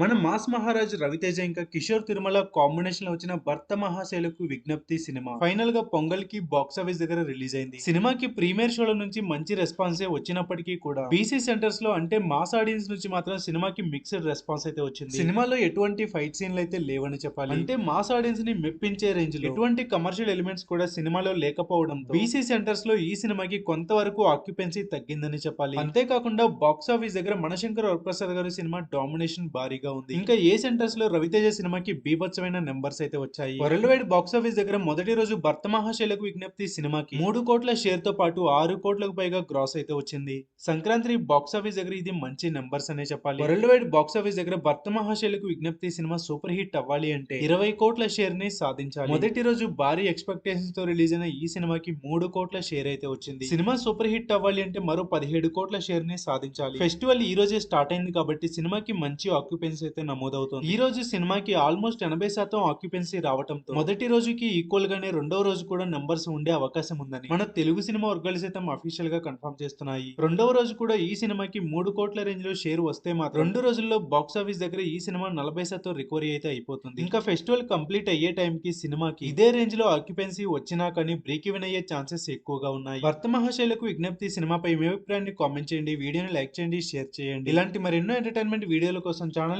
మన మాస్ మహారాజ్ రవితేజ ఇంకా కిషోర్ తిరుమల కాంబినేషన్లో వచ్చిన భర్త మహాశైలకు విజ్ఞప్తి సినిమా. ఫైనల్గా పొంగల్కి బాక్స్ ఆఫీస్ దగ్గర రిలీజ్ అయింది. సినిమాకి ప్రీమియర్ షోల నుంచి మంచి రెస్పాన్స్ వచ్చినప్పటికీ కూడా బీసీ సెంటర్స్లో అంటే మాస్ ఆడియన్స్ నుంచి మాత్రం సినిమాకి మిక్స్డ్ రెస్పాన్స్ అయితే వచ్చింది. సినిమాలో ఎటువంటి ఫైట్ సీన్లు అయితే లేవని చెప్పాలి. అంటే మాస్ ఆడియన్స్ని మెప్పించే రేంజ్లో ఎటువంటి కమర్షియల్ ఎలిమెంట్స్ కూడా సినిమాలో లేకపోవడం బీసీ సెంటర్స్లో ఈ సినిమాకి కొంతవరకు ఆక్యుపెన్సీ తగ్గిందని చెప్పాలి. అంతేకాకుండా బాక్స్ ఆఫీస్ దగ్గర మణశంకర్ వరప్రసాద్ గారి సినిమా డామినేషన్ భారీగా ఉంది. ఇంకా ఏ సెంటర్స్లో రవితేజ సినిమాకి బీభత్సమైన నెంబర్స్ అయితే వచ్చాయి? వరల్డ్ వైడ్ బాక్స్ ఆఫీస్ దగ్గర మొదటి రోజు భర్త మహాశైలకు విజ్ఞప్తి సినిమాకి. మూడు కోట్ల షేర్తో పాటు ఆరు కోట్లకు పైగా గ్రాస్ అయితే వచ్చింది. సంక్రాంతి బాక్స్ ఆఫీస్ దగ్గర ఇది మంచి నెంబర్స్ అనే చెప్పాలి. వరల్డ్ వైడ్ బాక్స్ ఆఫీస్ దగ్గర భర్త మహాశైలకు విజ్ఞప్తి సినిమా సూపర్ హిట్ అవ్వాలి అంటే ఇరవై కోట్ల షేర్ని సాధించాలి. మొదటి రోజు భారీ ఎక్స్పెక్టేషన్స్తో రిలీజ్ అయిన ఈ సినిమాకి మూడు కోట్ల షేర్ అయితే వచ్చింది. సినిమా సూపర్ హిట్ అవ్వాలి అంటే మరో పదిహేడు కోట్ల షేర్ని సాధించాలి. ఫెస్టివల్ ఈ రోజే స్టార్ట్ అయింది కాబట్టి సినిమాకి మంచి ఆక్యుపెన్సీ అయితే నమోదవుతుంది. ఈ రోజు సినిమాకి ఆల్మోస్ట్ ఎనభై శాతం ఆక్యుపెన్సీ రావడంతో మొదటి రోజుకి ఈక్వల్ గానే రెండవ రోజు కూడా నెంబర్స్ ఉండే అవకాశం ఉందని మన తెలుగు సినిమా వర్గాలు సైతం అఫీషియల్గా కన్ఫర్మ్ చేస్తున్నాయి. రెండవ రోజు కూడా ఈ సినిమాకి మూడు కోట్ల రేంజ్లో షేర్ వస్తే మాత్రం రెండు రోజుల్లో బాక్స్ ఆఫీస్ దగ్గర ఈ సినిమా నలభై శాతం రికవరీ అయితే అయిపోతుంది. ఇంకా ఫెస్టివల్ కంప్లీట్ అయ్యే టైం కి సినిమాకి ఇదే రేంజ్లో ఆక్యుపెన్సీ వచ్చినా కానీ బ్రేక్ ఈవెన్ అయ్యే ఛాన్సెస్ ఎక్కువగా ఉన్నాయి. భర్త మహాశైలకు విజ్ఞప్తి సినిమాపై మీ అభిప్రాయాన్ని కామెంట్ చేయండి వీడియోని లైక్ చేయండి షేర్ చేయండి. ఇలాంటి మరెన్నో ఎంటర్టైన్మెంట్ వీడియోల కోసం ఛానల్